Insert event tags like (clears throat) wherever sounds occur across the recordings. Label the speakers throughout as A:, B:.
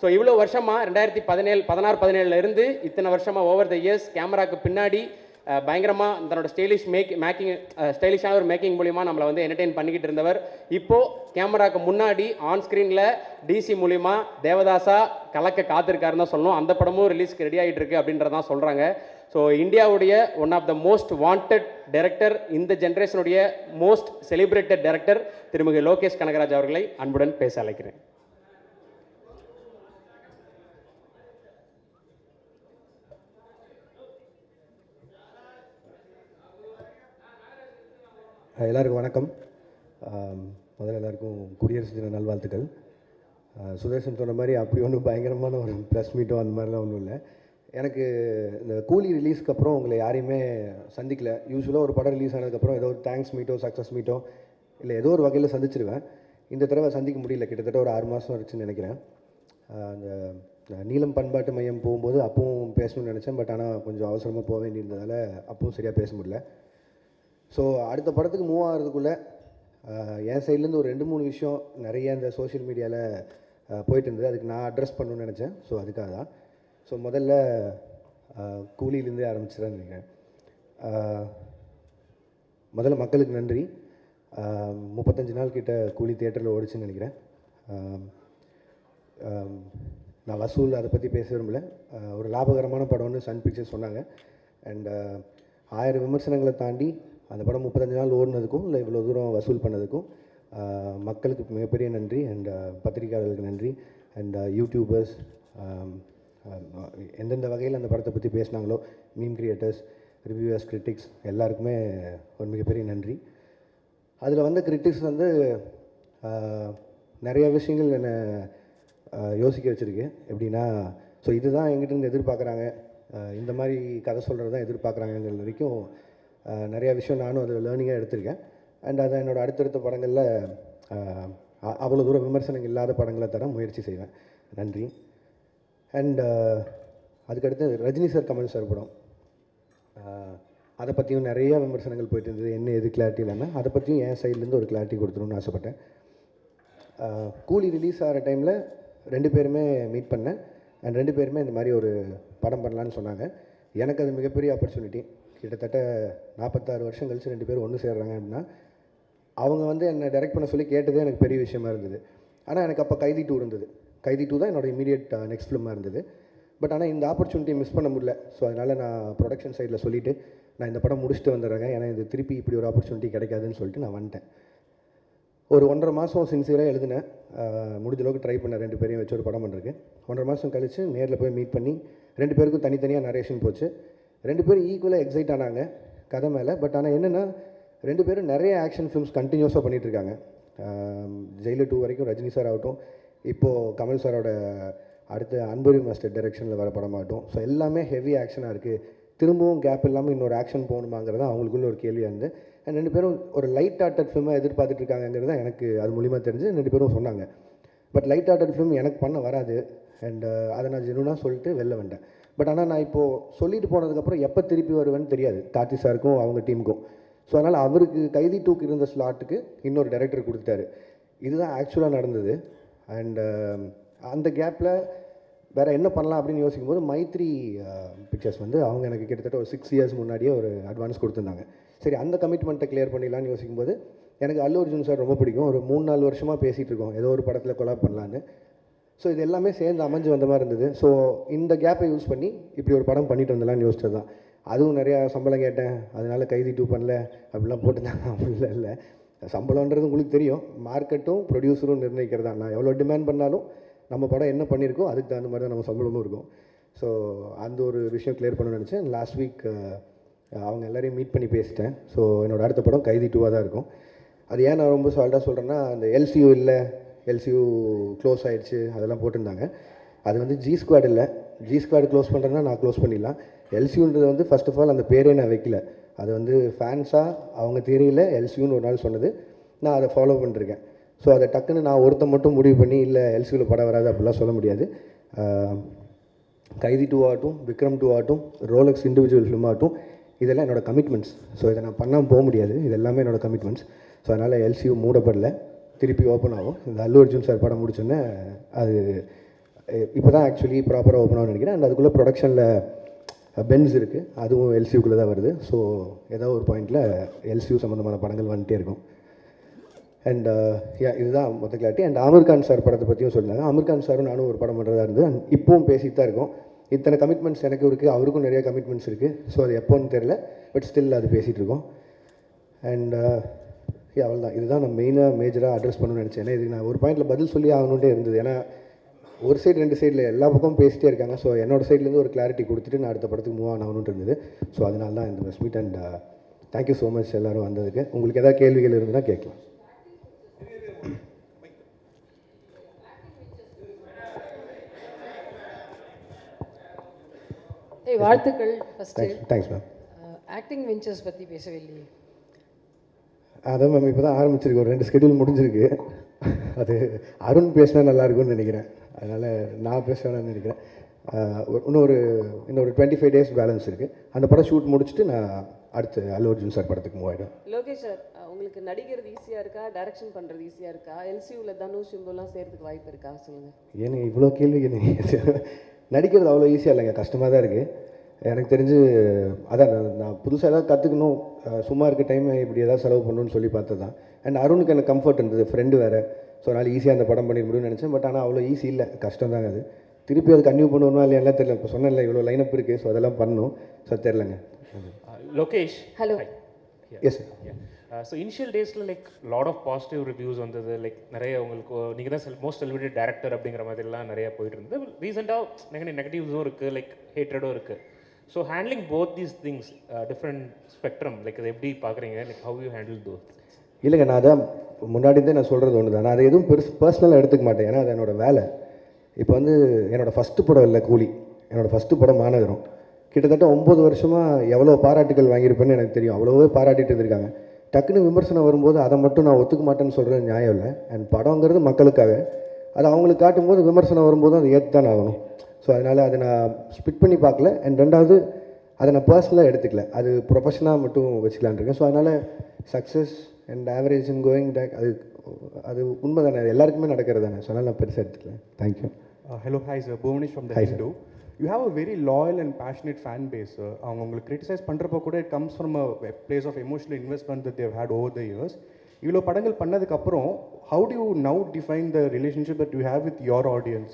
A: So இவ்வளோ வருஷமாக ரெண்டாயிரத்தி பதினேழு பதினாறு பதினேழுல இருந்து இத்தனை வருஷமாக ஓவர் த இயர்ஸ் கேமராக்கு பின்னாடி பயங்கரமாக தன்னோட ஸ்டைலிஷ் மேக் மேக்கிங் ஸ்டைலிஷான ஒரு மேக்கிங் மூலிமா நம்மளை வந்து என்டர்டெயின் பண்ணிக்கிட்டு இருந்தவர். இப்போது கேமராக்கு முன்னாடி ஆன் ஸ்க்ரீனில் டிசி மூலிமா தேவதாசா கலக்க காத்திருக்காருன்னு தான் சொல்லணும். அந்த படமும் ரிலீஸ்க்கு ரெடி ஆகிட்டு இருக்கு அப்படின்றதான் சொல்கிறாங்க ஸோ இந்தியாவுடைய one of the most wanted director இந்த ஜென்ரேஷனுடைய மோஸ்ட் செலிப்ரேட்டட் டைரக்டர் திருமிகு லோகேஷ் கனகராஜ் அவர்களை அன்புடன் பேச அழைக்கிறேன்.
B: எல்லாருக்கும் வணக்கம். முதல்ல எல்லாருக்கும் குடியரசு தின நல்வாழ்த்துக்கள். ஆ, சுதர்சன் சொன்ன மாதிரி அப்படி ஒன்றும் பயங்கரமான ஒரு ப்ரெஸ் மீட்டோ அந்த மாதிரிலாம் ஒன்றும் இல்லை. எனக்கு இந்த கூலி ரிலீஸ்க்கு அப்புறம் உங்களை யாரையுமே சந்திக்கல. யூஸ்வலாக ஒரு படம் ரிலீஸ் ஆனதுக்கப்புறம் ஏதோ ஒரு தேங்க்ஸ் மீட்டோ சக்ஸஸ் மீட்டோ இல்லை ஏதோ ஒரு வகையில் சந்திச்சிருவேன். இந்த தடவை சந்திக்க முடியல. கிட்டத்தட்ட ஒரு ஆறு மாதம் ஆச்சுன்னு நினைக்கிறேன். அந்த நீளம் பண்பாட்டு மையம் போகும்போது அப்பவும் பேசணும்னு நினச்சேன். பட் ஆனால் கொஞ்சம் அவசரமாக போக வேண்டியிருந்ததால் அப்பவும் சரியாக பேச முடியல. ஸோ அடுத்த படத்துக்கு மூவ் ஆகிறதுக்குள்ளே என் சைட்லேருந்து ஒரு ரெண்டு மூணு விஷயம் நிறைய இந்த சோஷியல் மீடியாவில் போயிட்டு இருந்தது. அதுக்கு நான் அட்ரஸ் பண்ணணும்னு நினச்சேன். ஸோ அதுக்காக தான். ஸோ முதல்ல கூலியிலேருந்தே ஆரம்பிச்சிடறேன்னு நினைக்கிறேன். முதல்ல மக்களுக்கு நன்றி. முப்பத்தஞ்சு நாள் கிட்ட கூலி தேட்டரில் ஓடிச்சுன்னு நினைக்கிறேன். நான் வசூல் அதை பற்றி பேச விரும்பல. ஒரு லாபகரமான படம்னு சன் பிக்சர்ஸ் சொன்னாங்க. அண்ட் ஆயிரம் விமர்சனங்களை தாண்டி அந்த படம் முப்பத்தஞ்சு நாள் ஓடினதுக்கும் இல்லை இவ்வளோ தூரம் வசூல் பண்ணதுக்கும் மக்களுக்கு மிகப்பெரிய நன்றி அண்ட் பத்திரிகையாளர்களுக்கு நன்றி அண்ட் யூடியூபர்ஸ் எந்தெந்த வகையில் அந்த படத்தை பற்றி பேசினாங்களோ மீம் கிரியேட்டர்ஸ் ரிவ்யூவர்ஸ் கிரிட்டிக்ஸ் எல்லாருக்குமே ஒரு மிகப்பெரிய நன்றி. அதில் வந்த கிரிட்டிக்ஸ் வந்து நிறைய விஷயங்கள் என்னை யோசிக்க வச்சுருக்கு. எப்படின்னா ஸோ இதுதான் எங்கிட்ட இருந்து எதிர்பார்க்குறாங்க. இந்த மாதிரி கதை சொல்கிறது தான் எதிர்பார்க்குறாங்கங்கிற வரைக்கும் நிறையா விஷயம் நானும் அதில் லேர்னிங்காக எடுத்திருக்கேன். அண்ட் அதை என்னோடய அடுத்தடுத்த படங்களில் அவ்வளோ தூரம் விமர்சனங்கள் இல்லாத படங்களை தர முயற்சி செய்வேன். நன்றி. அண்ட் அதுக்கடுத்து ரஜினி சார் கமல் சார் படம். அதை பற்றியும் நிறைய விமர்சனங்கள் போயிட்டு இருந்தது. என்ன எது கிளாரிட்டி இல்லாமல் அதை பற்றியும் என் சைட்லேருந்து ஒரு கிளாரிட்டி கொடுத்துருன்னு ஆசைப்பட்டேன். கூலி ரிலீஸ் ஆகிற டைமில் ரெண்டு பேருமே மீட் பண்ணேன். அண்ட் ரெண்டு பேருமே இந்த மாதிரி ஒரு படம் பண்ணலான்னு சொன்னாங்க. எனக்கு அது மிகப்பெரிய ஆப்பர்ச்சுனிட்டி கிட்டத்தட்ட நாற்பத்தாறு வருஷம் கழிச்சு ரெண்டு பேரும் ஒன்று சேர்றாங்க அப்படின்னா அவங்க வந்து என்னை டைரக்ட் பண்ண சொல்லி கேட்டதே எனக்கு பெரிய விஷயமா இருந்தது. ஆனால் எனக்கு அப்போ கைதி டூ இருந்தது. கைதி டூ தான் என்னோட இமீடியட் நெக்ஸ்ட் ஃபிலிமாக இருந்தது. பட் ஆனால் இந்த ஆப்பர்ச்சுனிட்டியை மிஸ் பண்ண முடியல. ஸோ அதனால் நான் ப்ரொடக்ஷன் சைடில் சொல்லிவிட்டு நான் இந்த படம் முடிச்சுட்டு வந்துடுறேங்க ஏன்னா இது திருப்பி இப்படி ஒரு ஆப்பர்ச்சுனிட்டி கிடைக்காதுன்னு சொல்லிட்டு நான் வந்துட்டேன். ஒரு ஒன்றரை மாதம் சின்சியராக எழுதினேன். முடிஞ்சளவுக்கு முடிஞ்ச அளவுக்கு ட்ரை பண்ணேன். ரெண்டு பேரையும் வச்சு ஒரு படம் பண்ணுறேன் ஒன்றரை மாதம் கழித்து நேரில் போய் மீட் பண்ணி ரெண்டு பேருக்கும் தனித்தனியாக நரேஷன் போச்சு. ரெண்டு பேரும் ஈக்குவலாக எக்ஸைட் ஆனாங்க கதை மேலே. பட் ஆனால் என்னென்னா ரெண்டு பேரும் நிறைய ஆக்ஷன் ஃபிலிம்ஸ் கண்டினியூஸாக பண்ணிகிட்ருக்காங்க ஜெயிலர் டூ வரைக்கும் ரஜினி சார் ஆகட்டும் இப்போது கமல் சாரோட அடுத்த அன்புரி மாஸ்டர் டைரெக்ஷனில் வர படமாகட்டும். ஸோ எல்லாமே ஹெவி ஆக்ஷனாக இருக்குது திரும்பவும் கேப் இல்லாமல் இன்னொரு ஆக்ஷன் போகணுமாங்கிறது தான் அவங்களுக்குள்ள ஒரு கேள்வியாக இருந்து அண்ட் ரெண்டு பேரும் ஒரு லைட் ஆர்டட் ஃபிலிமாக எதிர்பார்த்துட்ருக்காங்கங்கிறது தான் எனக்கு அது மூலிமா தெரிஞ்சு ரெண்டு பேரும் சொன்னாங்க. பட் லைட் ஆர்டட் ஃபிலிம் எனக்கு பண்ண வராது. அண்ட் அதை நான் ஜெனுனாக சொல்லிட்டு வெளில வந்தேன். பட் ஆனால் நான் இப்போது சொல்லிட்டு போனதுக்கப்புறம் எப்போ திருப்பி வருவேன்னு தெரியாது. தாத்தி சாருக்கும் அவங்க டீமுக்கும். ஸோ அதனால் அவருக்கு கைதி டூக்கு இருந்த ஸ்லாட்டுக்கு இன்னொரு டைரக்டர் கொடுத்தாரு இதுதான் ஆக்சுவலாக நடந்தது. அண்டு um, அந்த கேப்பில் வேறு என்ன பண்ணலாம் அப்படின்னு யோசிக்கும் போது மைத்ரி uh, பிக்சர்ஸ் வந்து அவங்க எனக்கு கிட்டத்தட்ட ஒரு சிக்ஸ் இயர்ஸ் முன்னாடியே ஒரு அட்வான்ஸ் கொடுத்துருந்தாங்க. சரி அந்த கமிட்மெண்ட்டை கிளியர் பண்ணிடலான்னு யோசிக்கும் போது எனக்கு அல்லு அர்ஜுன் சார் ரொம்ப பிடிக்கும். ஒரு மூணு நாலு வருஷமாக பேசிகிட்டு இருக்கோம். ஏதோ ஒரு படத்தில் கொலாப் பண்ணலான்னு ஸோ இது எல்லாமே சேர்ந்து அமைஞ்சு வந்த மாதிரி இருந்தது. ஸோ இந்த கேப்பை யூஸ் பண்ணி இப்படி ஒரு படம் பண்ணிட்டு வந்தலாம்னு யோசிச்சது தான். அதுவும் நிறையா சம்பளம் கேட்டேன். அதனால் கைதி டூ பண்ணல. அப்படிலாம் போட்டுருந்தாங்க (laughs) அப்படிலாம் இல்லை. சம்பளம்ன்றது உங்களுக்கு தெரியும். மார்க்கெட்டும் ப்ரொடியூசரும் நிர்ணயிக்கிறது தான். நான் எவ்வளோ டிமாண்ட் பண்ணாலும் நம்ம படம் என்ன பண்ணியிருக்கோம் அதுக்கு தகுந்த மாதிரி தான் நம்ம சம்பளமும் இருக்கும். ஸோ அந்த ஒரு விஷயம் கிளியர் பண்ணணும்னு நினச்சேன். லாஸ்ட் வீக் அவங்க எல்லோரையும் மீட் பண்ணி பேசிட்டேன். ஸோ என்னோட அடுத்த படம் கைதி டூவாக தான் இருக்கும். அது ஏன் நான் ரொம்ப சால்ட்டாக சொல்கிறேன்னா அந்த எல்சியூ இல்லை எல்சியூ க்ளோஸ் ஆகிடுச்சு அதெல்லாம் போட்டிருந்தாங்க. அது வந்து ஜி ஸ்குவாட் இல்லை. ஜி ஸ்குவாட் க்ளோஸ் பண்ணுறேன்னா நான் க்ளோஸ் பண்ணிடலாம். எல்சியூன்றது வந்து ஃபஸ்ட் ஆஃப் ஆல் அந்த பேரே நான் வைக்கல. அது வந்து ஃபேன்ஸாக அவங்க தெரியல எல்சியூன்னு ஒரு நாள் சொன்னது. நான் அதை ஃபாலோ பண்ணிருக்கேன். ஸோ அதை டக்குன்னு நான் ஒருத்தன் மட்டும் முடிவு பண்ணி இல்லை எல்சியூவில் படம் வராது அப்படிலாம் சொல்ல முடியாது. கைதி டூ ஆகட்டும் விக்ரம் டூ ஆகட்டும் ரோலக்ஸ் இண்டிவிஜுவல் ஃபிலிம் ஆகட்டும் இதெல்லாம் என்னோடய கமிட்மெண்ட்ஸ் ஸோ இதை நான் பண்ணாமல் போக முடியாது. இது எல்லாமே கமிட்மெண்ட்ஸ் ஸோ அதனால் எல்சியூ மூடப்படலை. திருப்பி ஓப்பன் ஆகும். இந்த அல்லு அர்ஜுன் சார் படம் முடிச்சோன்னே அது இப்போ தான் ஆக்சுவலி ப்ராப்பராக ஓப்பன் ஆகும்னு நினைக்கிறேன். அண்ட் அதுக்குள்ளே ப்ரொடக்ஷனில் பென்ஸ் இருக்குது அதுவும் எல்சியூக்குள்ளே தான் வருது. ஸோ ஏதோ ஒரு பாயிண்டில் எல்சியூ சம்மந்தமான படங்கள் வந்துட்டே இருக்கும். அண்ட் யா uh, இதுதான் மொத்த கிளாரிட்டி அண்ட் அமீர்கான் சார் படத்தை பற்றியும் சொன்னாங்க அமீர்கான் சாரும் நானும் ஒரு படம் பண்ணுறதா இருந்தது. அண்ட் இப்போவும் பேசிட்டு தான் இருக்கோம். இத்தனை கமிட்மெண்ட்ஸ் எனக்கு இருக்குது அவருக்கும் நிறைய கமிட்மெண்ட்ஸ் இருக்குது ஸோ அது எப்போன்னு தெரில பட் ஸ்டில் அது பேசிகிட்டு இருக்கோம். அண்ட் அவ்வளோ தான் இதுதான் நான் மெயினாக மேஜராக அட்ரஸ் பண்ணணும்னு நினச்சேன். ஏன்னா இதுக்கு நான் ஒரு பாயிண்டில் பதில் சொல்லி ஆகணுன்ட்டே இருந்தது. ஏன்னா ஒரு சைடு ரெண்டு சைடில் எல்லா பக்கமும் பேசிட்டே இருக்காங்க. ஸோ என்னோட சைட்லேருந்து ஒரு கிளாரிட்டி கொடுத்துட்டு நான் அடுத்த படத்துக்கு மூவ் ஆகணுன்ட்டு இருந்தது. ஸோ அதனால தான் இந்த press meet and thank you so much எல்லோரும் வந்ததுக்கு. உங்களுக்கு எதாவது கேள்விகள் இருந்ததுன்னா கேட்கலாம்.
C: வாழ்த்துக்கள் first
B: thanks thanks ma'am
C: acting ventures பற்றி பேசவே இல்லையே
B: அதான் மேம் இப்போ தான் ஆரம்பிச்சிருக்கு. ஒரு ரெண்டு ஸ்கெடியூல் முடிஞ்சிருக்கு. அது அருண் பேசினா நல்லா இருக்கும்னு நினைக்கிறேன். அதனால் நான் பேசுவேன்னு நினைக்கிறேன். இன்னொரு இன்னொரு டுவெண்ட்டி ஃபைவ் டேஸ் பேலன்ஸ் இருக்குது அந்த படம் ஷூட் முடிச்சுட்டு நான் அடுத்து அல்லு அர்ஜுன் சார் படத்துக்கு மூவ் ஆகிடும்
D: லோகேஷ் சார் உங்களுக்கு நடிக்கிறது ஈஸியாக இருக்கா? டைரக்ஷன் பண்ணுறது ஈஸியாக இருக்கா? எல்சியூவில் தனுஷ் சிம்புலாம் சேர்றதுக்கு வாய்ப்பு இருக்கா? சொல்லுங்கள்
B: ஏன்னு இவ்வளோ கேள்வி நடிக்கிறது அவ்வளோ ஈஸியாக இல்லைங்க. கஷ்டமாக தான் இருக்குது எனக்கு தெரிஞ்சு அதான் நான் புதுசாக ஏதாவது கற்றுக்கணும் சும்மா இருக்க டைம் இப்படி ஏதாவது செலவு பண்ணணும்னு சொல்லி பார்த்தது தான் அண்ட் அருணுக்கு எனக்கு கம்ஃபர்ட் இருந்தது ஃப்ரெண்டு வேறு. ஸோ அதனால் ஈஸியாக அந்த படம் பண்ணிட முடியும்னு நினச்சேன். பட் ஆனால் அவ்வளோ ஈஸி இல்லை. கஷ்டம் தாங்க அது. திருப்பி அது கன்டினியூ பண்ணுவோமா இல்லையா? எல்லாம் தெரியல. இப்போ சொன்னேன்ல இவ்வளோ லைனப் இருக்குது ஸோ அதெல்லாம் பண்ணணும். ஸோ தெரிலங்க.
C: Hello.
E: Hi.
B: Yes sir
E: so initial daysல like lot of positive reviews வந்தது. லைக் நிறைய உங்களுக்கு நீங்கள் தான் செல் மோஸ்ட் செலிபிரிட்டி டேரக்டர் அப்படிங்கிற மாதிரிலாம் நிறைய போயிட்டு இருந்தது. ரீசெண்டாக நிறைய நெகட்டிவ்ஸும் இருக்குது லைக் ஹேட்ரடும் இருக்குது so handling both these things different spectrum like அதை எப்படி பார்க்குறீங்க? லைக் ஹவ் யூ ஹேண்டில் தோ
B: இல்லைங்க நான் அதான் முன்னாடி இருந்தே நான் சொல்கிறது ஒன்று தான் நான் அதை எதுவும் பெருசு பர்சனலாக எடுத்துக்க மாட்டேன். ஏன்னா அது என்னோடய வேலை. இப்போ வந்து என்னோடய ஃபஸ்ட்டு படம் இல்லை கூலி. என்னோடய ஃபஸ்ட்டு படம் மாநகரம். கிட்டத்தட்ட ஒம்பது வருஷமாக எவ்வளோ பாராட்டுகள் வாங்கியிருப்பேன்னு எனக்கு தெரியும். அவ்வளோவே பாராட்டிட்டு இருந்திருக்காங்க. டக்குன்னு விமர்சனம் வரும்போது அதை மட்டும் நான் ஒத்துக்க மாட்டேன்னு சொல்கிறது நியாயம் இல்லை. அண்ட் படங்கிறது மக்களுக்காக. அது அவங்களுக்கு காட்டும்போது விமர்சனம் வரும்போது அதை ஏற்று தான் ஆகணும். ஸோ அதனால் அதை நான் ஸ்பிட் பண்ணி பார்க்கல அண்ட் ரெண்டாவது அதை நான் பர்சனலாக எடுத்துக்கல அது ப்ரொஃபஷனாக மட்டும் வச்சுக்கலான் இருக்கேன் ஸோ அதனால் success and average and going back அது அது உண்மை தானே அது எல்லாருக்குமே நடக்கிறது தானே ஸோ அதனால் நான் பெருசாக எடுத்துக்கல thank you
F: Uh. Bhuvanesh from the
B: Hi, sir.
F: Hindu. You have a very loyal and passionate fan base. Sir. அவங்க உங்களுக்கு கிரிட்டிசைஸ் பண்ணுறப்போ கூட comes from a place of emotional investment that they've had over the years. இவ்வளோ படங்கள் பண்ணதுக்கப்புறம் how do you now define the relationship that you have with your audience?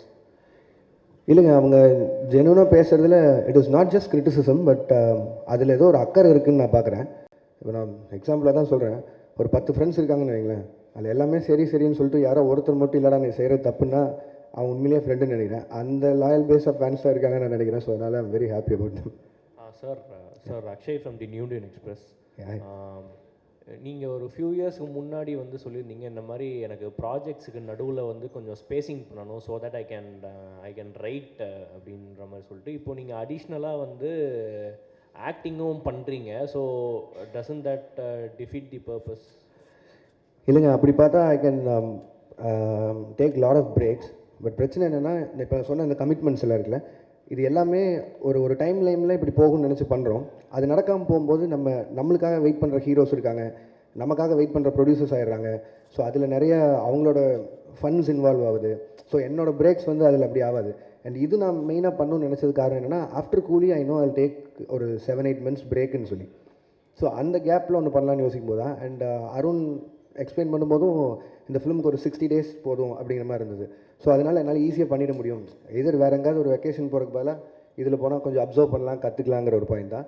B: இல்லைங்க அவங்க ஜெனுவனாக பேசுகிறதுல it is not just criticism but அதில் ஏதோ ஒரு அக்கறை இருக்குன்னு நான் பார்க்குறேன் இப்போ நான் எக்ஸாம்பிளாக தான் சொல்கிறேன் ஒரு பத்து ஃப்ரெண்ட்ஸ் இருக்காங்கன்னு வைங்களேன். அதில் எல்லாமே சரி சரின்னு சொல்லிட்டு யாரோ ஒருத்தர் மட்டும் இல்லைடா நீ செய்கிறது தப்புன்னா அவன் உண்மையிலேயே ஃப்ரெண்டுன்னு நினைக்கிறேன். அந்த லாயல் பேஸ் ஆஃப் ஃபேன்ஸாக இருக்காங்கன்னு நான் நினைக்கிறேன். ஸோ அதனால் I'm very happy about them
G: sir sir Akshay from the New Indian Express. நீங்கள் ஒரு ஃபியூ இயர்ஸ்க்கு முன்னாடி வந்து சொல்லியிருந்தீங்க இந்த மாதிரி எனக்கு ப்ராஜெக்ட்ஸுக்கு நடுவில் வந்து கொஞ்சம் ஸ்பேசிங் பண்ணணும் so that I can I can write அப்படின்ற மாதிரி சொல்லிட்டு இப்போ நீங்கள் அடிஷ்னலாக வந்து ஆக்டிங்கும் பண்ணுறீங்க so doesn't that defeat the purpose
B: இல்லைங்க அப்படி பார்த்தா I can take lot of breaks but பிரச்சனை என்னென்னா இப்போ சொன்ன இந்த கமிட்மெண்ட்ஸ் எல்லாம் இருக்குல்ல இது எல்லாமே ஒரு ஒரு டைம் லைனில் இப்படி போகும்னு நினச்சி பண்ணுறோம் அது நடக்காமல் போகும்போது நம்ம நம்மளுக்காக வெயிட் பண்ணுற ஹீரோஸ் இருக்காங்க. நமக்காக வெயிட் பண்ணுற ப்ரொடியூசர்ஸ் ஆகிடுறாங்க ஸோ அதில் நிறைய அவங்களோட ஃபண்ட்ஸ் இன்வால்வ் ஆகுது. ஸோ என்னோடய பிரேக்ஸ் வந்து அதில் அப்படி ஆகாது. அண்ட் இது நான் மெயினாக பண்ணணும்னு நினச்சது காரணம் என்னென்னா after Coolie I know I take ஒரு செவன் எயிட் மந்த்ஸ் பிரேக்குன்னு சொல்லி. ஸோ அந்த கேப்பில் ஒன்று பண்ணலான்னு யோசிக்கும் போது தான். அண்ட் uh, அருண் எக்ஸ்பிளைன் பண்ணும்போதும் இந்த ஃபிலிமுக்கு ஒரு சிக்ஸ்டி டேஸ் போதும் அப்படிங்கிற மாதிரி இருந்தது. ஸோ அதனால் என்னால் ஈஸியாக பண்ணிட முடியும். எதிர் வேறு எங்கேயாவது ஒரு வெக்கேஷன் போகிறதுக்கு பதிலாக இதில் போனால் கொஞ்சம் அப்சர்வ் பண்ணலாம் கற்றுக்கலாங்கிற ஒரு பாயிண்ட் தான்.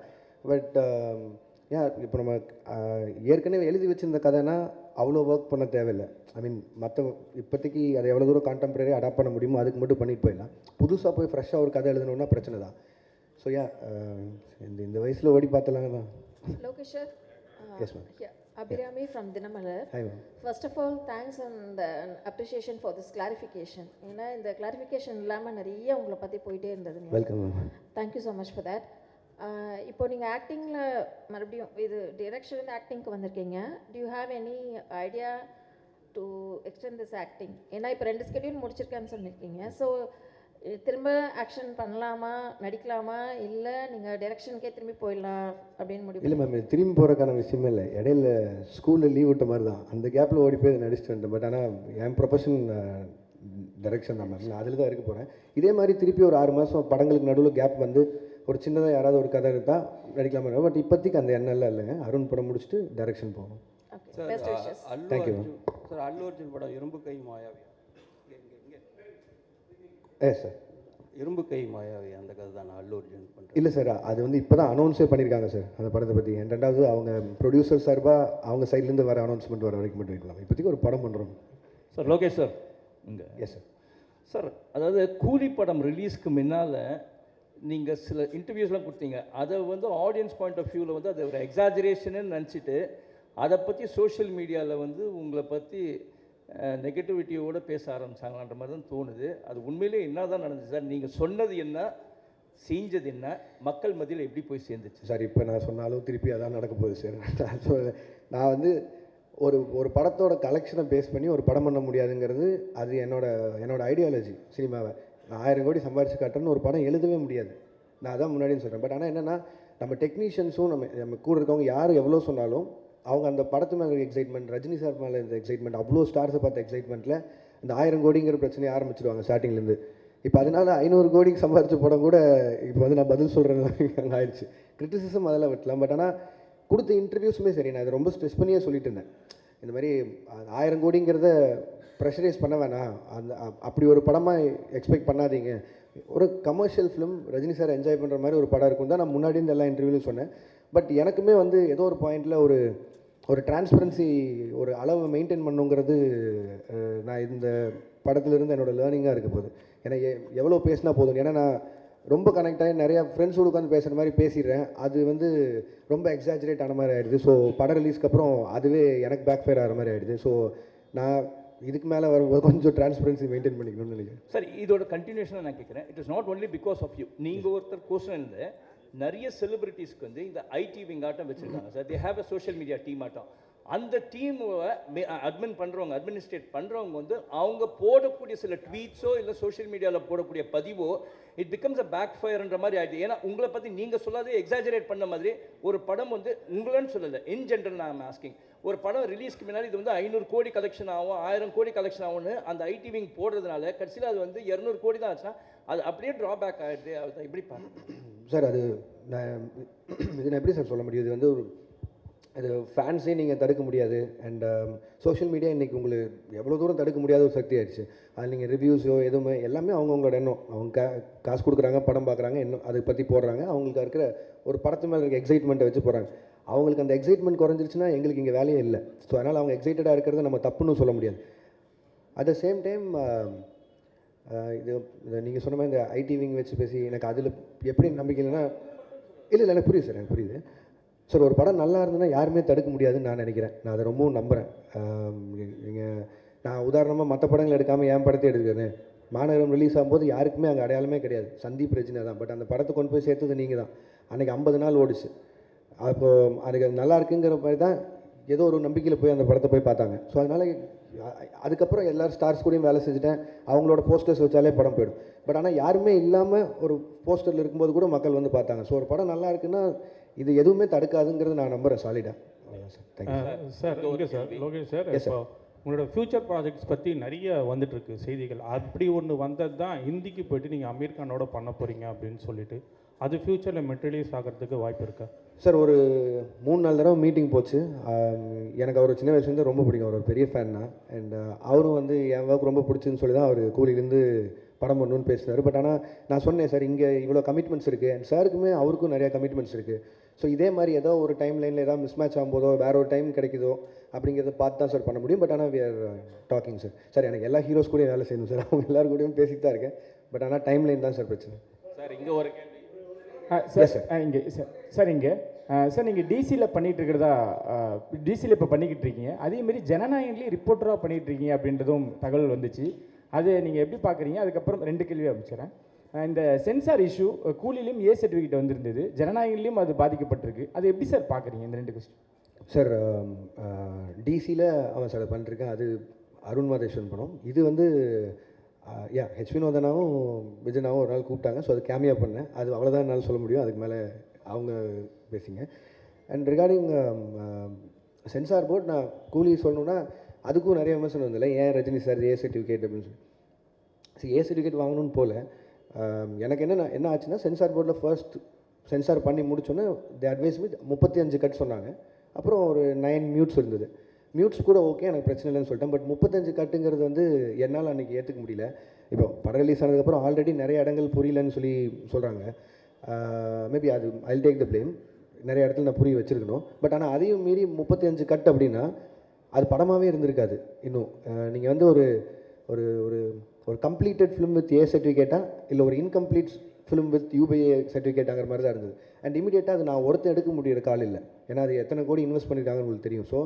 B: பட் ஏன் இப்போ நம்ம ஏற்கனவே எழுதி வச்சிருந்த கதைனா அவ்வளோ ஒர்க் பண்ண தேவையில்லை. ஐ மீன் மற்ற இப்போதைக்கு அதை எவ்வளோ தூரம் கான்டெம்பரரி அடாப்ட் பண்ண முடியுமோ அதுக்கு மட்டும் பண்ணிட்டு போயிடலாம். புதுசாக போய் ஃப்ரெஷ்ஷாக ஒரு கதை எழுதணுன்னா பிரச்சனை தான். ஸோ ஏன் இந்த இந்த வயசில் ஓடி பார்த்தலாங்க தான்.
C: Lokesh sir Abirami from Dinamalar first of all thanks and appreciation for this clarification ஏன்னா இந்த கிளாரிஃபிகேஷன் இல்லாமல் நிறைய உங்களை பற்றி போயிட்டே இருந்ததுங்க
B: welcome ma'am
C: thank you so much for that இப்போ நீங்கள் ஆக்டிங்கில் மறுபடியும் இது டிரெக்ஷன் ஆக்டிங்க்கு வந்திருக்கீங்க. Do you have any idea to extend this acting ஏன்னா இப்போ ரெண்டு ஸ்கெடியூல் முடிச்சிருக்கேன்னு சொல்லியிருக்கீங்க. ஸோ திரும்ப ஆக்ஷன் பண்ணலாமா நடிக்கலாமா இல்லை நீங்கள் டைரக்ஷனுக்கே திரும்பி போயிடலாம் அப்படின்னு முடிவு
B: இல்லை மேம் திரும்பி போகிறக்கான விஷயமே இல்லை. இடையில ஸ்கூலில் லீவ் விட்ட மாதிரி தான். அந்த கேப்பில் ஓடி போய் நடிச்சுட்டு வந்துட்டேன். பட் ஆனால் என் ப்ரொஃபஷன் டைரக்ஷன் தான் மேம் நான் அதில் தான் இருக்க போகிறேன் இதே மாதிரி திருப்பி ஒரு ஆறு மாதம் படங்களுக்கு நடுவில் கேப் வந்து ஒரு சின்னதாக யாராவது ஒரு கதை எடுத்தால் நடிக்கலாமா பட் இப்போதைக்கு அந்த எண்ணெல்லாம் இல்லைங்க. அருண் படம் முடிச்சுட்டு direction Thank you,
H: Arjun sir Allu Arjun படம் இரும்பு கை மாயாவி இங்க, இங்க, இங்க.
B: ஏ சார்
H: இரும்பு கை மாயாவி அந்த கதை தான் நான் அல்லு அர்ஜுன் பண்ணுறேன்
B: இல்லை சார் அது வந்து இப்போ தான் அனௌன்ஸே பண்ணியிருக்காங்க சார் அந்த படத்தை பற்றி ரெண்டாவது அவங்க ப்ரொடியூசர் சார்பாக அவங்க சைட்லேருந்து வர அனௌன்ஸ்மெண்ட் வர வரைக்கும் மட்டும் இருக்கலாம். இப்போதைக்கு ஒரு படம் பண்ணுறோம்
I: சார் லோகேஷ் சார் இங்கே.
B: எஸ் சார்
I: சார் அதாவது கூலி படம் ரிலீஸ்க்கு முன்னால் நீங்கள் சில இன்டர்வியூஸ்லாம் கொடுத்தீங்க. அதை வந்து ஆடியன்ஸ் பாயிண்ட் ஆஃப் வியூவில் வந்து அது ஒரு எக்ஸாஜரேஷன்னு நினச்சிட்டு அதை பற்றி சோஷியல் மீடியாவில் வந்து உங்களை பற்றி நெகட்டிவிட்டியோடு பேச ஆரம்பிச்சாங்களான்ற மாதிரி தான் தோணுது. அது உண்மையிலே என்ன தான் நடந்துச்சு சார்? நீங்கள் சொன்னது என்ன செஞ்சது என்ன மக்கள் மத்தியில் எப்படி போய் சேர்ந்துச்சு?
B: சார் இப்போ நான் சொன்னாலும் திருப்பி அதான் நடக்க போகுது சார். (laughs) நான் வந்து ஒரு ஒரு படத்தோட கலெக்ஷனை பேஸ் பண்ணி ஒரு படம் பண்ண முடியாதுங்கிறது அது என்னோட என்னோட ஐடியாலஜி சினிமாவை. நான் ஆயிரம் கோடி சம்பாரிச்சு காட்டுறேன்னு ஒரு படம் எழுதவே முடியாது. நான் அதான் முன்னாடியும் சொல்கிறேன் பட் ஆனால் என்னென்னா நம்ம டெக்னீஷியன்ஸும் நம்ம நம்ம கூட இருக்கவங்க யார் எவ்வளோ சொன்னாலும் அவங்க அந்த படத்து மேலே எக்ஸைட்மெண்ட் ரஜினி சார் மேலே இருந்த எக்ஸைட்மெண்ட் அவ்வளோ ஸ்டார்ஸை பார்த்த எக்ஸைட்மெண்ட்டில் இந்த ஆயிரம் கோடிங்கிற பிரச்சனையை ஆரம்பிச்சிடுவாங்க ஸ்டார்டிங்லேருந்து இப்போ அதனால் ஐநூறு கோடிக்கு சம்பாதிச்ச படம் கூட இப்போ வந்து நான் பதில் சொல்கிறேன் அங்கே ஆயிடுச்சு. கிரிட்டிசிசம் அதெல்லாம் விட்டலாம் பட் ஆனால் கொடுத்த இன்டர்வியூஸுமே சரி நான் இதை ரொம்ப ஸ்ட்ரெஸ் பண்ணியே சொல்லிட்டு இருந்தேன். இந்த மாதிரி ஆயிரம் கோடிங்கிறத ப்ரெஷரைஸ் பண்ண வேணாம். அந்த அப்படி ஒரு படமாக எக்ஸ்பெக்ட் பண்ணாதீங்க. ஒரு commercial film Rajini sir enjoy பண்ணுற மாதிரி ஒரு படம் இருக்கும் தான் நான் முன்னாடி இந்த எல்லா இன்டர்வியூலையும் சொன்னேன். பட் எனக்குமே வந்து ஏதோ ஒரு பாயிண்டில் ஒரு ஒரு டிரான்ஸ்பரன்சி ஒரு அளவை மெயின்டைன் பண்ணுங்கிறது நான் இந்த படத்துலேருந்து என்னோட லேர்னிங்காக இருக்க போகுது. ஏன்னா எவ்வளோ பேசினா போதும். ஏன்னா நான் ரொம்ப கனெக்ட் ஆகி நிறையா ஃப்ரெண்ட்ஸோடு உட்காந்து பேசுகிற மாதிரி பேசிடுறேன். அது வந்து ரொம்ப எக்ஸாஜரேட் ஆன மாதிரி ஆயிடுது. ஸோ படம் ரிலீஸ்க்கு அப்புறம் அதுவே எனக்கு பேக் ஃபயர் ஆகிற மாதிரி ஆயிடுது. ஸோ நான் இதுக்கு மேலே வரும்போது கொஞ்சம் டிரான்ஸ்பரன்சி மெயின்டைன் பண்ணிக்கணும்னு நினைக்கிறேன்.
I: சார் இதோட கண்டினியூஷனாக நான் கேட்குறேன். It is not only because of you நீங்கள் ஒருத்தர் கோஷன் இருந்து நிறைய செலிபிரிட்டிஸ்க்கு வந்து இந்த ஐடி விங் ஆட்டம் வச்சுருக்காங்க. Sir they have a social media team ஆட்டம். அந்த டீமை அட்மின் பண்ணுறவங்க அட்மினிஸ்ட்ரேட் பண்ணுறவங்க வந்து அவங்க போடக்கூடிய சில ட்வீட்ஸோ இல்லை சோஷியல் மீடியாவில் போடக்கூடிய பதிவோ இட் பிகம்ஸ் அ பேக் ஃபயர்ன்ற மாதிரி ஆயிடுது. ஏன்னா உங்களை பற்றி நீங்கள் சொல்லாதே எக்ஸாஜரேட் பண்ண மாதிரி ஒரு படம் வந்து உங்களன்னு சொல்லலை. இன் ஜென்ரல் நான் ஆஸ்கிங் ஒரு படம் ரிலீஸ்க்கு முன்னாடி இது வந்து ஐநூறு கோடி கலெக்ஷன் ஆகும் ஆயிரம் கோடி கலெக்ஷன் ஆகும்னு அந்த ஐடி விங் போடுறதுனால கடைசியில் அது வந்து இரநூறு கோடி தான் ஆச்சுன்னா அது அப்படியே ட்ராபேக் ஆகிடுது அதை எப்படி பார்க்க
B: சார் அது நான் (clears throat) இது நான் எப்படி சார் சொல்ல முடியும்? இது வந்து ஒரு இது ஃபேன்ஸே நீங்கள் தடுக்க முடியாது. அண்ட் சோஷியல் um, மீடியா இன்றைக்கி உங்களுக்கு எவ்வளோ தூரம் தடுக்க முடியாத ஒரு சக்தி ஆயிடுச்சு. அது நீங்கள் ரிவ்யூஸோ எதுவுமே எல்லாமே அவங்கவுங்களோட எண்ணம். அவங்க கா காசு கொடுக்குறாங்க படம் பார்க்குறாங்க இன்னும் அதை பற்றி போடுறாங்க. அவங்களுக்கு இருக்கிற ஒரு படத்து மேலே இருக்க எக்ஸைட்மெண்ட்டை வச்சு போகிறாங்க அவங்களுக்கு அந்த எக்ஸைட்மெண்ட் குறைஞ்சிருச்சுன்னா எங்களுக்கு இங்கே வேலையே இல்லை. ஸோ அதனால் அவங்க எக்ஸைட்டடாக இருக்கிறத நம்ம தப்புன்னு சொல்ல முடியாது. அட் த சேம் டைம் இது நீங்கள் சொன்ன மாதிரி இந்த ஐடி விங் வச்சு பேசி எனக்கு அதில் எப்படி நம்பிக்கை இல்லைன்னா இல்லை இல்லை எனக்கு புரியுது சார் எனக்கு புரியுது. சார் ஒரு படம் நல்லா இருந்ததுன்னா யாருமே தடுக்க முடியாதுன்னு நான் நினைக்கிறேன். நான் அதை ரொம்பவும் நம்புகிறேன் நீங்கள் நான் உதாரணமாக மற்ற படங்கள் எடுக்காமல் என் படத்தை எடுக்கிறேன்னு மாநகரம் ரிலீஸ் ஆகும்போது யாருக்குமே அங்கே அடையாளமே கிடையாது. சந்தீப் ரஜினா தான். பட் அந்த படத்தை கொண்டு போய் சேர்த்தது நீங்கள் தான். அன்றைக்கி ஐம்பது நாள் ஓடிச்சு. அப்போது அதுக்கு அது நல்லா இருக்குங்கிற மாதிரி தான் ஏதோ ஒரு நம்பிக்கையில் போய் அந்த படத்தை போய் பார்த்தாங்க. ஸோ அதனால் அதுக்கப்புறம் எல்லாரும் ஸ்டார்ஸ் கூடயும் வேலை செஞ்சுட்டேன். அவங்களோட போஸ்டர்ஸ் வச்சாலே படம் போயிடும். பட் ஆனால் யாருமே இல்லாமல் ஒரு போஸ்டரில் இருக்கும்போது கூட மக்கள் வந்து பார்த்தாங்க. ஸோ ஒரு படம் நல்லா இருக்குன்னா இது எதுவுமே தடுக்காதுங்கிறது நான் நம்புகிறேன் சாலிடாக sir thank you
J: sir sir Lokesh sir
B: sir.
J: இப்போ உங்களோட ஃப்யூச்சர் ப்ராஜெக்ட்ஸ் பற்றி நிறைய வந்துட்டு இருக்கு செய்திகள். அப்படி ஒன்று வந்தது தான் ஹிந்திக்கு போயிட்டு நீங்கள் அமீர் கானோட பண்ண போகிறீங்க அப்படின்னு சொல்லிட்டு. அது ஃப்யூச்சரில் மெட்டீரியல்ஸ் ஆகிறதுக்கு வாய்ப்பு இருக்கா?
B: சார் ஒரு மூணு நாலு தடவை மீட்டிங் போச்சு. எனக்கு அவர் சின்ன வயசுலேருந்து ரொம்ப பிடிக்கும். அவர் ஒரு பெரிய ஃபேன் தான் அண்ட் அவரும் வந்து என் ஒர்க் ரொம்ப பிடிச்சுன்னு சொல்லி தான் அவர் கூலிலேருந்து படம் பண்ணணும்னு பேசினார். பட் ஆனால் நான் சொன்னேன் சார் இங்கே இவ்வளோ கமிட்மெண்ட்ஸ் இருக்குது அண்ட் சாருக்குமே அவருக்கும் நிறையா கமிட்மெண்ட்ஸ் இருக்குது ஸோ இதே மாதிரி ஏதோ ஒரு டைம் லைனில் ஏதாவது மிஸ் மேட்ச் ஆகும்போதோ வேற ஒரு டைம் கிடைக்குதோ அப்படிங்கிறத பார்த்து தான் சார் பண்ண முடியும். பட் ஆனால் we are talking sir sir எனக்கு எல்லா ஹீரோஸ் கூடயும் வேலை செய்யணும் சார் (laughs) அவங்க எல்லாரும் கூடயும் பேசிட்டு தான் இருக்கேன். பட் ஆனால் டைம் லைன் தான் சார் பிரச்சனை.
I: சார் இங்கே ஒரு கேள்வி.
K: சார் இங்கே சார் சார் இங்கே சார் நீங்கள் டிசியில் பண்ணிட்டு இருக்கிறதா டிசியில் இப்போ பண்ணிக்கிட்டு இருக்கீங்க. அதேமாரி ஜனநாயகன்லேயும் ரிப்போர்ட்டராக பண்ணிட்டு இருக்கீங்க அப்படின்றதும் தகவல் வந்துச்சு. அது நீங்கள் எப்படி பார்க்குறீங்க அதுக்கப்புறம் ரெண்டு கேள்வி அமைச்சிடறேன் இந்த சென்சார் இஷ்யூ கூலிலையும் ஏ சர்டிஃபிகேட் வந்திருந்தது. ஜனநாயகன்லேயும் அது பாதிக்கப்பட்டிருக்கு. அது எப்படி சார் பார்க்குறீங்க இந்த ரெண்டு கொஸ்டின்
B: சார் டிசியில் ஆமாம் சார் பண்ணிருக்கேன் அது அருண் மாதேஸ்வரன் படம். இது வந்து யா ஹெச் வினோதனாவும் விஜயனாவும் ஒரு நாள் கூப்பிட்டாங்க. ஸோ அது கேமியா பண்ணேன். அது அவ்வளோதான் என்னால் சொல்ல முடியும். அதுக்கு மேலே அவங்க பேசிங்க. அண்ட் ரிகார்டிங் சென்சார் போர்ட் நான் கூலி சொல்லணுன்னா அதுக்கும் நிறைய விமர்சனம் வந்தில்ல ஏன் ரஜினி சார் ஏ சர்டிஃபிகேட் அப்படின்னு சொல்லி. சரி ஏ சர்டிஃபிகேட் வாங்கணும்னு போல. எனக்கு என்ன என்ன ஆச்சுன்னா சென்சார் போர்டில் ஃபர்ஸ்ட் சென்சார் பண்ணி முடிச்சோன்னே தி அட்வைஸ் வித் முப்பத்தி அஞ்சு கட் சொன்னாங்க. அப்புறம் ஒரு நைன் மியூட்ஸ் இருந்தது. மியூட்ஸ் கூட ஓகே எனக்கு பிரச்சனை இல்லைன்னு சொல்லிட்டேன். பட் முப்பத்தஞ்சு கட்டுங்கிறது வந்து என்னால் அன்றைக்கி ஏற்றுக்க முடியல. இப்போ படம் ரிலீஸ் ஆனதுக்கப்புறம் ஆல்ரெடி நிறைய இடங்கள் புரியலன்னு சொல்லி சொல்கிறாங்க மேபி uh, அது ஐ டேக் த ப்ளேம் நிறைய இடத்துல நான் புரிய வச்சுருக்கணும். பட் ஆனால் அதையும் மீறி முப்பத்தஞ்சு கட் அப்படின்னா அது படமாகவே இருந்திருக்காது இன்னும். Uh, நீங்கள் வந்து ஒரு ஒரு ஒரு ஒரு கம்ப்ளீட்டட் ஃபிலிம் வித் ஏ சர்டிஃபிகேட்டா இல்லை ஒரு இன்கம்ப்ளீட் ஃபிலிம் வித் யூபிஏ சர்டிஃபிகேட்டாங்கிற மாதிரி தான் இருந்தது. அண்ட் இமீடியட்டாக அது நான் ஒருத்தன் எடுக்க முடியிற கால் இல்லை. ஏன்னா அது எத்தனை கோடி இன்வெஸ்ட் பண்ணியிருக்காங்கன்னு உங்களுக்கு தெரியும். ஸோ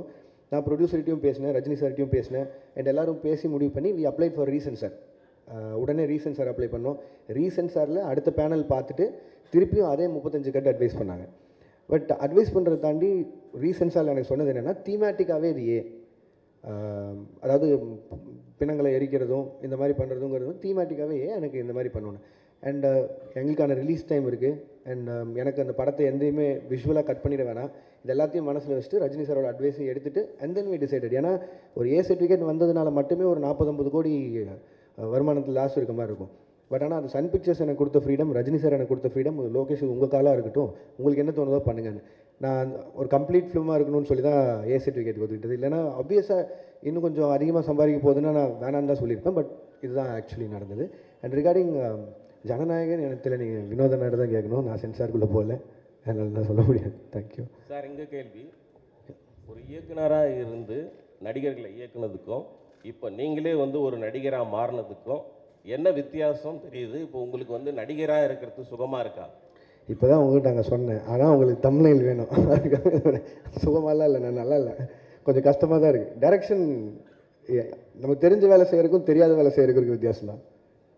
B: நான் ப்ரொடியூசர்கிட்டையும் பேசினேன் ரஜினி சார்கிட்டையும் பேசினேன் அண்ட் எல்லாரும் பேசி முடிவு பண்ணி we apply for reason sir உடனே ரீசன் சார் அப்ளை பண்ணோம். ரீசன் சாரில் அடுத்த பேனல் பார்த்துட்டு திருப்பியும் அதே முப்பத்தஞ்சு கட்டு அட்வைஸ் பண்ணாங்க. பட் அட்வைஸ் பண்ணுறதை தாண்டி ரீசன் சார் எனக்கு சொன்னது என்னென்னா தீமேட்டிக்காகவே இது ஏ அதாவது பிணங்களை எரிக்கிறதும் இந்த மாதிரி பண்ணுறதுங்கிறதும் தீமேட்டிக்காகவே எனக்கு இந்த மாதிரி பண்ணணும் அண்டு uh, எங்களுக்கான ரிலீஸ் டைம் இருக்குது அண்ட் எனக்கு அந்த படத்தை எந்தையுமே விஷுவலாக கட் பண்ணிட வேணாம். இது எல்லாத்தையும் மனசில் வச்சுட்டு ரஜினி சாரோட அட்வைஸை எடுத்துகிட்டு அண்ட் தென் வி டிசைடட் ஏன்னா ஒரு ஏ சர்டிஃபிகேட் வந்ததுனால மட்டுமே ஒரு நாற்பது கோடி வருமானத்தில் லாஸ் இருக்க மாதிரி இருக்கும். பட் ஆனால் அது சன் பிக்சர்ஸ் எனக்கு கொடுத்த ஃப்ரீடம் ரஜினி சார் எனக்கு கொடுத்த ஃப்ரீடம் லோகேஷ் உங்கள் காலாக இருக்கட்டும் உங்களுக்கு என்ன தோணுதோ பண்ணுங்கன்னு நான் ஒரு கம்ப்ளீட் ஃபிலிமாக இருக்கணும்னு சொல்லி தான் ஏ சர்டிஃபிகேட் ஒதுக்கிட்டது. இல்லைன்னா ஆப்வியஸாக இன்னும் கொஞ்சம் அதிகமாக சம்பாதிக்க போகுதுன்னா நான் வேணான்னு தான் சொல்லியிருப்பேன். பட் இதுதான் ஆக்சுவலி நடந்தது. அண்ட் ரிகார்டிங் ஜனநாயகன் தெரியல நீங்கள் வினோதனாடு தான் கேட்கணும். நான் சென்சாருக்குள்ளே போகல. அதனால நான் சொல்ல முடியாது. தேங்க்யூ
L: சார் எங்க கேள்வி. ஒரு இயக்குனராக இருந்து நடிகர்களை இயக்குனதுக்கும் இப்போ நீங்களே வந்து ஒரு நடிகராக மாறினதுக்கும் என்ன வித்தியாசம் தெரியுது? இப்போ உங்களுக்கு வந்து நடிகராக இருக்கிறது சுகமாக இருக்கா?
B: இப்போ தான் உங்கள்கிட்ட அங்கே சொன்னேன். ஆனால் உங்களுக்கு தமிழில் வேணும். அதுக்காக (laughs) சுகமாலாம் இல்லை. நான் நல்லா இல்லை. கொஞ்சம் கஷ்டமாக தான் இருக்குது டைரக்ஷன் நமக்கு தெரிஞ்ச வேலை செய்யறதுக்கும் தெரியாத வேலை செய்யறதுக்கும் வித்தியாசம் தான்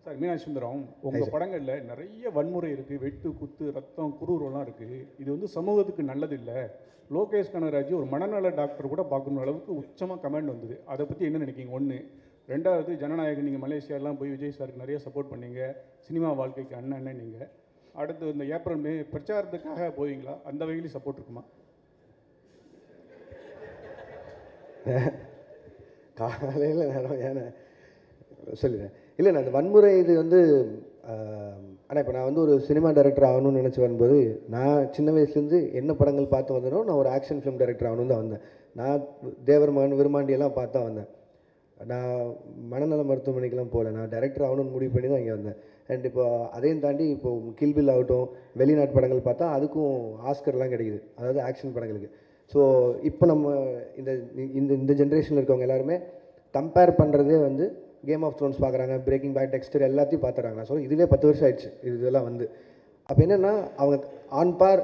J: சார் மீனாட்சி சுந்தரம் உங்கள் படங்களில் நிறைய வன்முறை இருக்குது வெட்டு குத்து ரத்தம் குரூரெல்லாம் இருக்குது இது வந்து சமூகத்துக்கு நல்லது இல்லை லோகேஷ் கனகராஜ் ஒரு மனநல டாக்டர் கூட பார்க்கணும் அளவுக்கு உச்சமாக கமெண்ட் வந்தது. அதை பற்றி என்ன நினைக்கிங்க ஒன்று ரெண்டாவது ஜனநாயகன் நீங்கள் மலேசியாலாம் போய் விஜய் சாருக்கு நிறைய சப்போர்ட் பண்ணீங்க. சினிமா வாழ்க்கைக்கு அண்ணன் நீங்கள் அடுத்து இந்த ஏப்ரல் மே பிரச்சாரத்துக்காக போவீங்களா? அந்த வகையிலும் சப்போர்ட் இருக்குமா? (laughs)
B: காலையில் நேரம் ஏன்னா சொல்லிடுறேன் இல்லை அந்த வன்முறை இது வந்து ஆனால் இப்போ நான் வந்து ஒரு சினிமா டைரக்டர் ஆகணும்னு நினச்சி வரும்போது நான் சின்ன வயசுலேருந்து என்ன படங்கள் பார்த்து வந்தனோ நான் ஒரு ஆக்ஷன் ஃபிலிம் டைரக்டர் ஆகணும்னு தான் வந்தேன். நான் தேவர் மகன் விருமாண்டி எல்லாம் பார்த்து தான் வந்தேன். நான் மனநல மருத்துவமனைக்கெலாம் போகல. நான் டைரக்டர் ஆகணும்னு முடிவு பண்ணி தான் இங்கே வந்தேன். அண்ட் இப்போ அதையும் தாண்டி இப்போது கில்பில் ஆகட்டும் வெளிநாட்டு படங்கள் பார்த்தா அதுக்கும் ஆஸ்கர்லாம் கிடைக்குது. அதாவது ஆக்ஷன் படங்களுக்கு. ஸோ இப்போ நம்ம இந்த இந்த இந்த ஜென்ரேஷனில் இருக்கவங்க எல்லாருமே கம்பேர் பண்ணுறதே வந்து கேம் ஆஃப் த்ரோன்ஸ் பார்க்குறாங்க பிரேக்கிங் பேட் டெக்ஸ்டர் எல்லாத்தையும் பார்த்துறாங்க. ஸோ இதுவே பத்து வருஷம் ஆயிடுச்சு. இது இதெல்லாம் வந்து. அப்போ என்னென்னா அவங்க ஆன் பார்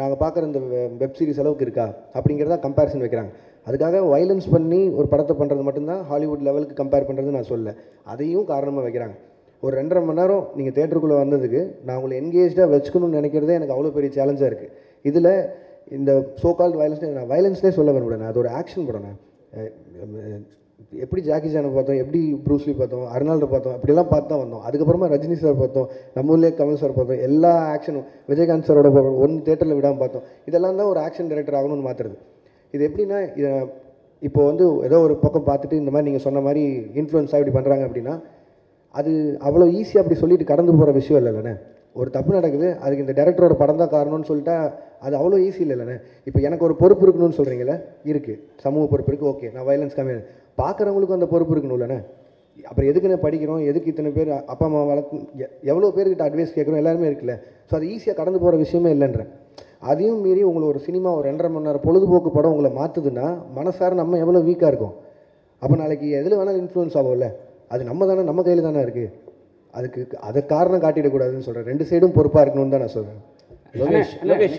B: நாங்கள் பார்க்குற இந்த வெப் சீரிஸ் அளவுக்கு இருக்கா? அப்படிங்கிறதா கம்பேரிசன் வைக்கிறாங்க. அதுக்காக வைலன்ஸ் பண்ணி ஒரு படத்தை பண்ணுறது மட்டும்தான் ஹாலிவுட் லெவலுக்கு கம்பேர் பண்ணுறது நான் சொல்ல அதையும் காரணமாக வைக்கிறாங்க. ஒரு ரெண்டரை மணி நேரம் நீங்கள் தேட்டருக்குள்ளே வந்ததுக்கு நான் உங்களை என்கேஜாக வச்சுக்கணும்னு நினைக்கிறதே எனக்கு அவ்வளோ பெரிய சேலஞ்சாக இருக்குது இதில் இந்த சோகால்ட் வயலன்ஸ் நான் வயலன்ஸ்லேயே சொல்ல விரும்புகிறேன் நான். அது ஒரு ஆக்ஷன் படம் எப்படி ஜாக்கி ஜானை பார்த்தோம்? எப்படி ப்ரூஸ்லி பார்த்தோம்? அர்னால்டோ பார்த்தோம்? அப்படிலாம் பார்த்து தான் வந்தோம். அதுக்கப்புறமா ரஜினி சார் பார்த்தோம். நம்ம ஊர்லேயே கமல் சார் பார்த்தோம். எல்லா ஆக்ஷனும் விஜயகாந்த் சாரோட ஒன் தேட்டரில் விடாமல் பார்த்தோம். இதெல்லாம் தான் ஒரு ஆக்ஷன் டைரக்டர் ஆகணும்னு மாற்றுறது இது எப்படின்னா இதை இப்போ வந்து ஏதோ ஒரு பக்கம் பார்த்துட்டு இந்த மாதிரி நீங்கள் சொன்ன மாதிரி இன்ஃப்ளூயன்ஸாக இப்படி பண்ணுறாங்க அப்படின்னா அது அவ்வளோ ஈஸியாக அப்படி சொல்லிட்டு கடந்து போகிற விஷயம் இல்லைல்லண்ணே. ஒரு தப்பு நடக்குது அதுக்கு இந்த டேரக்டரோட படம் தான் காரணம்னு சொல்லிட்டா அது அவ்வளோ ஈஸி இல்லைல்லண்ணே இப்போ எனக்கு ஒரு பொறுப்பு இருக்கணும்னு சொல்கிறீங்களே இருக்குது சமூக பொறுப்பு இருக்குது ஓகே நான் வயலன்ஸ் கம்மி பார்க்குறவங்களுக்கும் அந்த பொறுப்பு இருக்கணும்லண்ணே. அப்புறம் எதுக்குண்ணே படிக்கிறோம் எதுக்கு இத்தனை பேர் அப்பா அம்மா வளர்த்து எ- எவ்வளோ பேர்கிட்ட அட்வைஸ் கேட்குறோம் எல்லாருமே இருக்குல்ல. ஸோ அது ஈஸியாக கடந்து போகிற விஷயமே இல்லைன்றேன். அதையும் மீறி உங்களை ஒரு சினிமா ஒரு ரெண்டரை மணி நேரம் பொழுதுபோக்கு படம் உங்களை மாற்றுதுன்னா மனசார நம்ம எவ்வளோ வீக்காக இருக்கும். அப்போ நாளைக்கு எதில் வேணாலும் இன்ஃப்ளூயன்ஸ் ஆகும்ல. அது நம்ம தானே நம்ம கையில் தானே இருக்குது அதுக்கு அதை காரணம் காட்டிடக்கூடாதுன்னு சொல்கிறேன் ரெண்டு சைடும் பொறுப்பாக இருக்கணும்னு தான் நான் சொல்கிறேன் லோகேஷ்
M: லோகேஷ்.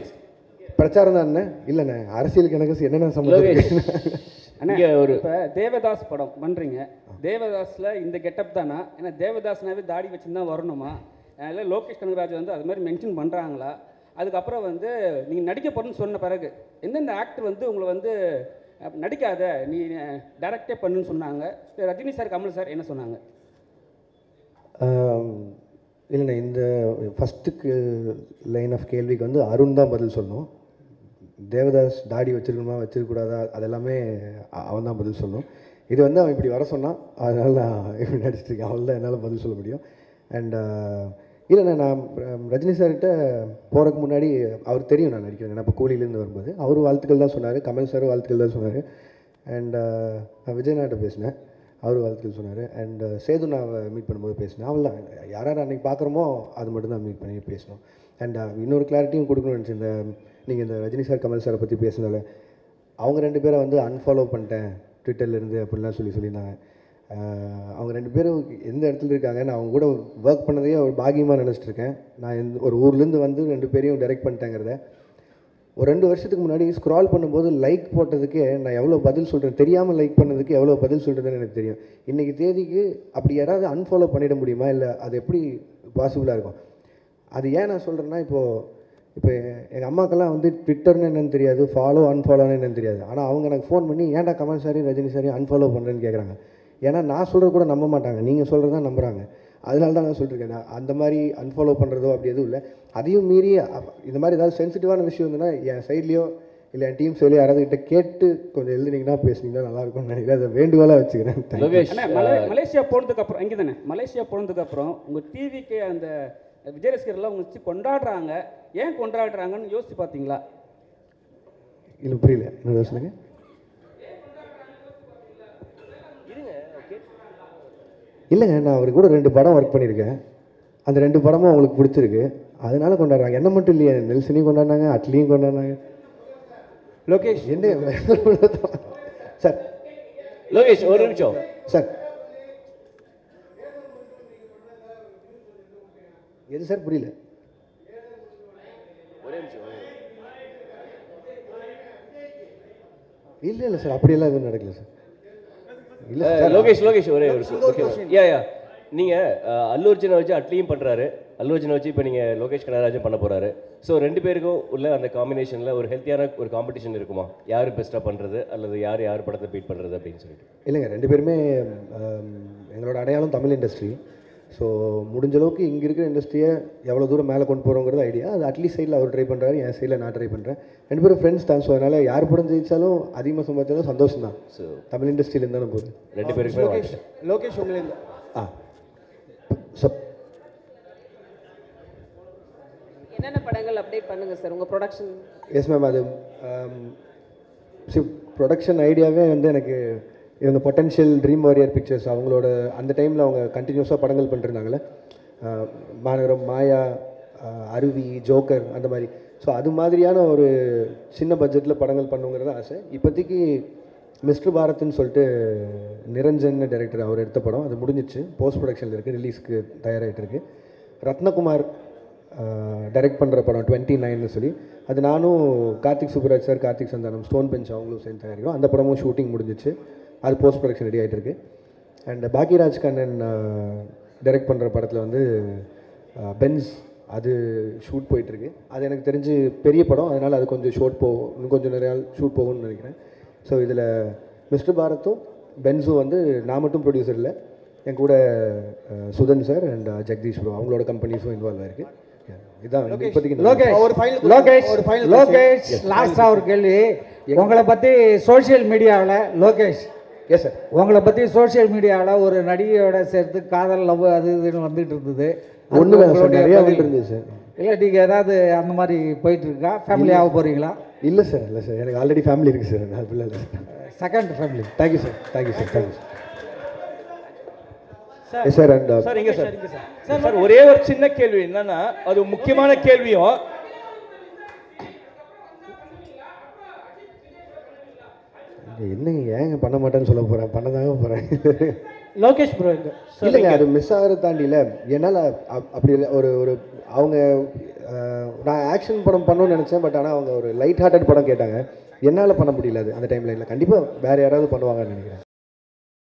B: பிரச்சாரம் தான் என்ன இல்லைண்ணே அரசியலுக்கு எனக்கு என்னென்ன
G: இங்க ஒரு-
M: இப்போ தேவதாஸ் படம் பண்ணுறீங்க தேவதாஸில் இந்த கெட்டப் தானா? ஏன்னா தேவதாஸ்னாவே தாடி வச்சுன்னு தான் வரணுமா? அதில் லோகேஷ் கனகராஜ் வந்து அது மாதிரி மென்ஷன் பண்ணுறாங்களா அதுக்கப்புறம் வந்து நீங்கள் நடிக்க போகிறேன்னு சொன்ன பிறகு எந்தெந்த ஆக்டர் வந்து உங்களை வந்து நடிக்காத? நீ டைரக்டே பண்ணுன்னு சொன்னாங்க. ரஜினி சார் கமல் சார் என்ன சொன்னாங்க?
B: இல்லைண்ணே இந்த ஃபஸ்ட்டுக்கு லைன் ஆஃப் கேள்விக்கு வந்து அருண் தான் பதில் சொல்லணும். தேவதாஸ் தாடி வச்சிருக்கணுமா வச்சிருக்கக்கூடாதா அதெல்லாமே அவன் தான் பதில் சொல்லணும். இது வந்து அவன் இப்படி வர சொன்னான் அதனால் நான் இப்படி நடிச்சிருக்கேன். அவள் தான் என்னால் பதில் சொல்ல முடியும். அண்ட் இல்லைண்ணா நான் ரஜினி சார்கிட்ட போகிறதுக்கு முன்னாடி அவர் தெரியும் நான் நடிக்கிறேன். நான் இப்போ கூலியிலேருந்து வரும்போது. அவர் வாழ்த்துக்கள் தான் சொன்னார் கமல் சார் வாழ்த்துக்கள் தான் சொன்னார். அண்ட் நான் விஜயநாட்ட பேசினேன். அவர் வாழ்த்துக்கள் சொன்னார். அண்ட் uh, சேது நான் மீட் பண்ணும்போது பேசினேன். அவள் தான். யார் யார் அன்றைக்கி பார்க்குறோமோ அது மட்டும் தான் மீட் பண்ணி பேசணும் அண்ட் uh, இன்னொரு கிளாரிட்டியும் கொடுக்கணும்னு நினச்சி இந்த நீங்கள் இந்த ரஜினி சார் கமல் சாரை பற்றி பேசினால அவங்க ரெண்டு பேரை வந்து அன்ஃபாலோ பண்ணிட்டேன். ட்விட்டர்லேருந்து அப்படிலாம் சொல்லி சொல்லியிருந்தாங்க. அவங்க ரெண்டு பேரும் எந்த இடத்துல இருக்காங்க நான் அவங்க கூட ஒர்க் பண்ணதையே ஒரு பாகியமாக நினச்சிட்ருக்கேன் நான் எந்த ஒரு ஊர்லேருந்து வந்து ரெண்டு பேரையும் டைரக்ட் பண்ணிட்டேங்கிறத ஒரு ரெண்டு வருஷத்துக்கு முன்னாடி ஸ்க்ரால் பண்ணும்போது லைக் போட்டதுக்கே நான் எவ்வளோ பதில் சொல்கிறேன் தெரியாமல் லைக் பண்ணதுக்கு எவ்வளோ பதில் சொல்கிறதுன்னு எனக்கு தெரியும். இன்றைக்கி தேதிக்கு அப்படி யாராவது அன்ஃபாலோ பண்ணிட முடியுமா? இல்லை அது எப்படி பாசிபிளாக இருக்கும்? அது ஏன் நான் சொல்கிறேன்னா இப்போது இப்போ எங்கள் அம்மாக்கெல்லாம் வந்து ட்விட்டர்னு என்னென்னு தெரியாது ஃபாலோ அன்ஃபாலோன்னு என்னென்னு தெரியாது. ஆனால் அவங்க எனக்கு ஃபோன் பண்ணி ஏன்டா கமல் சாரி ரஜினி சாரி அன்ஃபாலோ பண்ணுறேன்னு கேட்குறாங்க ஏன்னா நான் சொல்கிறது கூட நம்ப மாட்டாங்க. நீங்கள் சொல்கிறது தான் நம்புகிறாங்க அதனால தான் நான் சொல்லியிருக்கேன் நான் அந்த மாதிரி அன்ஃபாலோ பண்ணுறதோ அப்படி எதுவும் இல்லை. அதையும் மீறி இந்த மாதிரி ஏதாவது சென்சிட்டிவான விஷயம் இருந்ததுன்னா என் சைட்லேயோ இல்லை என் டீம் சைட்லையோ யாராவது கிட்ட கேட்டு கொஞ்சம் எழுதுனீங்கன்னா பேசுனீங்கன்னா நல்லா இருக்கும்னு நினைக்கிறேன். அதை வேண்டுகோளாக வச்சுக்கிறேன்.
M: மலேசியா போனதுக்கு அப்புறம் இங்கே தானே மலேசியா போனதுக்கு அப்புறம் உங்கள் டிவிக்கு அந்த விஜய் ரசிகர்லாம் உங்களை வச்சு கொண்டாடுறாங்க. ஏன் கொண்டாடுறாங்கன்னு யோசிச்சு பார்த்தீங்களா?
B: இல்லை புரியல. என்ன சொல்லுங்க? இல்லைங்க நான் அவர் கூட ரெண்டு படம் ஒர்க் பண்ணியிருக்கேன். அந்த ரெண்டு படமும் அவங்களுக்கு பிடிச்சிருக்கு. அதனால கொண்டாடுறாங்க. என்ன மட்டும் இல்லையே நெல்சனையும் கொண்டாடினாங்க அட்லியும் கொண்டாடினாங்க.
K: லோகேஷ்.
B: என்ன சார்.
G: லோகேஷ் ஒரு நிமிஷம்.
B: சார். எது சார் புரியல?
G: ஒரே நிமிஷம்.
B: இல்லை இல்லை சார் அப்படியெல்லாம் எதுவும் நடக்கல சார்.
G: லோகேஷ் லோகேஷ் ஒரே ஒரு யா யா. நீங்கள் அல்லு அர்ஜுனை வச்சு அட்லியும் பண்ணுறாரு அல்லு அர்ஜுனை வச்சு இப்போ நீங்கள் லோகேஷ் கனகராஜும் பண்ண போகிறாரு ஸோ ரெண்டு பேருக்கும் உள்ள அந்த காம்பினேஷனில் ஒரு ஹெல்த்தியான ஒரு காம்படிஷன் இருக்குமா? யார் பெஸ்ட்டாக பண்ணுறது அல்லது யார் யார் படத்தை பீட் பண்ணுறது அப்படின்னு சொல்லிட்டு?
B: இல்லைங்க ரெண்டு பேருமே எங்களோட அடையாளம் தமிழ் இண்டஸ்ட்ரி ஸோ முடிஞ்ச அளவுக்கு இங்கே இருக்கிற இண்டஸ்ட்ரியை எவ்வளோ தூரம் மேலே கொண்டு போகிறோங்கிறது ஐடியா அது அட்லீஸ்ட் சைடில் அவர் ட்ரை பண்ணுறாரு என் சைடில் நான் ட்ரை பண்ணுறேன் ரெண்டு பேரும் ஃப்ரெண்ட்ஸ் தான். ஸோ அதனால் யார் படம் ஜெயிச்சாலும் அதிகமாக சம்பாதிச்சாலும் சந்தோஷம் தான்.
G: ஸோ
B: தமிழ் இண்டஸ்ட்ரியிலேருந்து தானே போகுது
G: ரெண்டு பேருக்குமே
K: லோகேஷ் லோகேஷ் உங்களை இந்த
B: ஆ. ஸோ
D: என்னென்ன படங்கள் அப்டேட் பண்ணுங்க சார் உங்க ப்ரொடக்ஷன்
B: எஸ் மேம் அது ப்ரொடக்ஷன் ஐடியாவே வந்து எனக்கு இவங்க பொட்டன்ஷியல் ட்ரீம் வாரியர் பிக்சர்ஸ் அவங்களோட அந்த டைமில் அவங்க கண்டினியூஸாக படங்கள் பண்ணிருந்தாங்களே மாநகரம் மாயா அருவி ஜோக்கர் அந்த மாதிரி. ஸோ அது மாதிரியான ஒரு சின்ன பட்ஜெட்டில் படங்கள் பண்ணுங்கிறது ஆசை. இப்போதைக்கு மிஸ்டர் பாரத்னு சொல்லிட்டு நிரஞ்சன் டைரக்டர் அவர் எடுத்த படம் அது முடிஞ்சிச்சு. போஸ்ட் ப்ரொடக்ஷனில் இருக்குது ரிலீஸ்க்கு தயாராகிட்டு இருக்கு ரத்னகுமார் டைரக்ட் பண்ணுற படம் டுவெண்ட்டி நைன்னு சொல்லி. அது நானும் Karthik Subbaraj sir Karthik Santhanam Stone Bench அவங்களும் சேர்ந்து தயாரிக்கிறோம். அந்த படமும் ஷூட்டிங் முடிஞ்சிச்சு. அது போஸ்ட் ப்ரொடக்ஷன் ரெடி ஆகிட்டு இருக்கு அண்ட் பாக்கியராஜ் கண்ணன் டைரக்ட் பண்ணுற படத்தில் வந்து பென்ஸ் அது ஷூட் போயிட்டுருக்கு. அது எனக்கு தெரிஞ்சு பெரிய படம் அதனால் அது கொஞ்சம் ஷூட் போகும் இன்னும் கொஞ்சம் நிறையா ஷூட் போகும்னு நினைக்கிறேன். ஸோ இதில் மிஸ்டர் பாரத்தும் பென்ஸும் வந்து நான் மட்டும் ப்ரொடியூசர் இல்லை என் கூட Sudhan sir and Jagadish bro அவங்களோட கம்பெனிஸும் இன்வால்வ் ஆயிருக்கு.
K: லோகேஷ். லாஸ்டா ஒரு கேள்வி. உங்களை பத்தி சோஷியல் மீடியாவில் லோகேஷ்
B: எஸ் சார்
K: உங்களை பத்தி சோஷியல் மீடியாவில் ஒரு நடிகையோட சேர்த்து காதல் லவ் அது இதுன்னு வந்துட்டு இருந்தது.
B: ஒன்று நிறையா
K: பதில்.
B: வந்துருந்தது சார்
K: இல்லை நீங்கள் ஏதாவது அந்த மாதிரி போயிட்டு இருக்கா? ஃபேமிலி ஆக போறீங்களா?
B: இல்லை சார் இல்லை சார் எனக்கு ஆல்ரெடி ஃபேமிலி இருக்குது சார் அப்படிலாம் இல்லை sir
K: second family
B: thank you sir thank you sir thank you sir yes sir and
I: sir இங்க சார் சார் ஒரே ஒரு சின்ன கேள்வி என்னன்னா அது முக்கியமான கேள்வியும்
B: என்னங்க ஏங்க பண்ண மாட்டேன்னு சொல்ல போகிறேன் பண்ண தாங்க போகிறேன்
N: லோகேஷ் ப்ரோ இங்க
B: இல்லைங்க அது மிஸ் ஆகிறத தாண்டியில் என்னால் அப்- அப்படி இல்லை ஒரு ஒரு அவங்க நான் ஆக்ஷன் படம் பண்ணணும்னு நினச்சேன் பட் ஆனால் அவங்க ஒரு லைட் ஹார்ட்டட் படம் கேட்டாங்க. என்னால் பண்ண முடியல அது அந்த டைமில் இல்லை கண்டிப்பாக வேறு யாராவது பண்ணுவாங்கன்னு நினைக்கிறேன்.